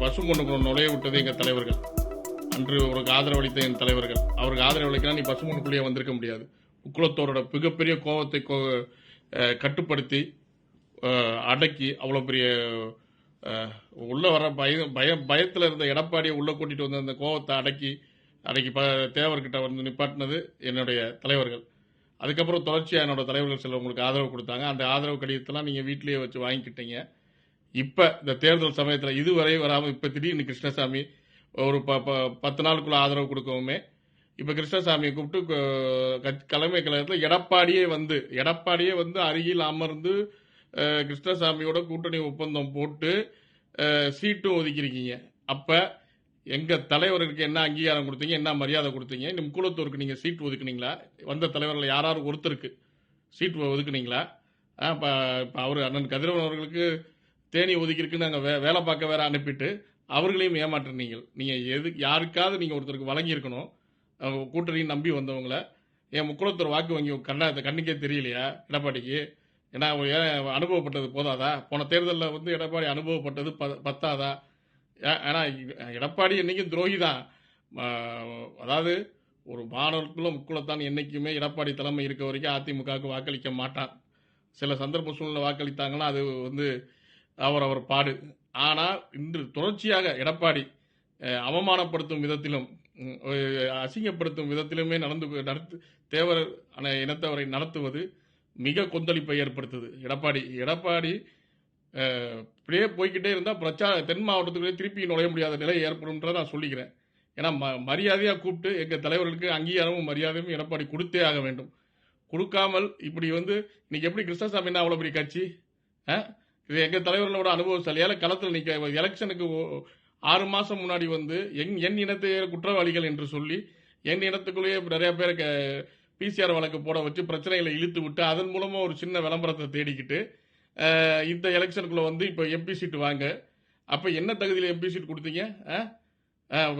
பசுமொன்னுக்குள்ள நுழைய விட்டது எங்கள் தலைவர்கள். அன்று உனக்கு ஆதரவளித்த என் தலைவர்கள். அவருக்கு ஆதரவளிக்கலாம் நீ பசுமொன்னுக்குள்ளேயே வந்திருக்க முடியாது. முக்குளத்தோரோட மிகப்பெரிய கோபத்தை கோ கட்டுப்படுத்தி அடக்கி அவ்வளோ பெரிய உள்ளே வர பய பய பயத்தில் இருந்த எடப்பாடியை உள்ளே கூட்டிகிட்டு வந்த அந்த கோபத்தை அடக்கி அடக்கி ப தேவர்கிட்ட வந்து நிப்பாட்டினது என்னுடைய தலைவர்கள். அதுக்கப்புறம் தொடர்ச்சியாக என்னோட தலைவர்கள் சில உங்களுக்கு ஆதரவு கொடுத்தாங்க. அந்த ஆதரவு கடிதத்தெல்லாம் நீங்கள் வீட்டிலேயே வச்சு வாங்கிக்கிட்டீங்க. இப்போ இந்த தேர்தல் சமயத்தில் இதுவரை வராமல் இப்போ திடீர்னு கிருஷ்ணசாமி ஒரு ப ப- பத்து நாளுக்குள்ள ஆதரவு கொடுக்கவுமே இப்போ கிருஷ்ணசாமியை கூப்பிட்டு தலைமை கழகத்தில் எடப்பாடியே வந்து எடப்பாடியே வந்து அருகில் அமர்ந்து கிருஷ்ணசாமியோட கூட்டணி ஒப்பந்தம் போட்டு சீட்டும் ஒதுக்கியிருக்கீங்க. அப்போ எங்கள் தலைவருக்கு என்ன அங்கீகாரம் கொடுத்தீங்க என்ன மரியாதை கொடுத்தீங்க? இந்த முக்குளத்தூருக்கு நீங்கள் சீட் ஒதுக்குனீங்களா? வந்த தலைவர்கள் யாராவது ஒருத்தருக்கு சீட் ஒதுக்குனீங்களா? இப்போ அவர் அண்ணன் கதிரவன் அவர்களுக்கு தேனி ஒதுக்கியிருக்கு நாங்கள் வே வேலை பார்க்க வேற அனுப்பிட்டு அவர்களையும் ஏமாற்றுனீங்க நீங்கள் எது யாருக்காவது நீங்கள் ஒருத்தருக்கு வழங்கியிருக்கணும். அவங்க நம்பி வந்தவங்கள. என் முக்குளத்தூர் வாக்கு வங்கி கண்ணா கண்ணுக்கே தெரியலையா எடப்பாடிக்கு? ஏன்னா ஏன் அனுபவப்பட்டது போதாதா? போன தேர்தலில் வந்து எடப்பாடி அனுபவப்பட்டது ப பத்தாதா? ஏன்னா எடப்பாடி என்றைக்கும் துரோகி தான். அதாவது ஒரு மாணவர்களுக்குள்ள முக்குளத்தான் என்றைக்குமே எடப்பாடி தலைமை இருக்க வரைக்கும் அதிமுகவுக்கு வாக்களிக்க மாட்டான். சில சந்தர்ப்ப சூழ்நிலை வாக்களித்தாங்கன்னா அது வந்து அவர் அவர் பாடு. ஆனால் இன்று தொடர்ச்சியாக எடப்பாடி அவமானப்படுத்தும் விதத்திலும் அசிங்கப்படுத்தும் விதத்திலுமே நடந்து நடத்து தேவர் அன- இனத்தவரை நடத்துவது மிக கொந்தளிப்பை ஏற்படுத்துது. எடப்பாடி எடப்பாடி இப்படியே போய்கிட்டே இருந்தால் பிரச்சார தென் மாவட்டத்துக்குள்ளே திருப்பி நுழைய முடியாத நிலை ஏற்படும்ன்றதை நான் சொல்லிக்கிறேன். ஏன்னா ம மரியாதையாக கூப்பிட்டு எங்கள் தலைவர்களுக்கு அங்கீகாரமும் மரியாதையும் எடப்பாடி கொடுத்தே ஆக வேண்டும். கொடுக்காமல் இப்படி வந்து இன்னைக்கு எப்படி கிருஷ்ணசாமின்னா அவ்வளோ பெரிய கட்சி? ஆ? இது எங்கள் தலைவர்களோட அனுபவசாலி களத்தில் நிற்க எலெக்ஷனுக்கு ஆறு மாதம் முன்னாடி வந்து என் என் இனத்தை குற்றவாளிகள் என்று சொல்லி என் இனத்துக்குள்ளேயே நிறைய பேர் பிசிஆர் வழக்கு போட வச்சு பிரச்சனைகளை இழுத்து விட்டு அதன் மூலமாக ஒரு சின்ன விளம்பரத்தை தேடிக்கிட்டு இந்த எலெக்ஷனுக்குள்ளே வந்து இப்போ எம்பி சீட்டு வாங்க. அப்போ என்ன தகுதியில் எம்பி சீட் கொடுத்தீங்க?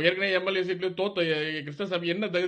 ஏற்கனவே எம்எல்ஏ சீட்ல தோத்த கிருஷ்ணசாமி என்ன தகுதி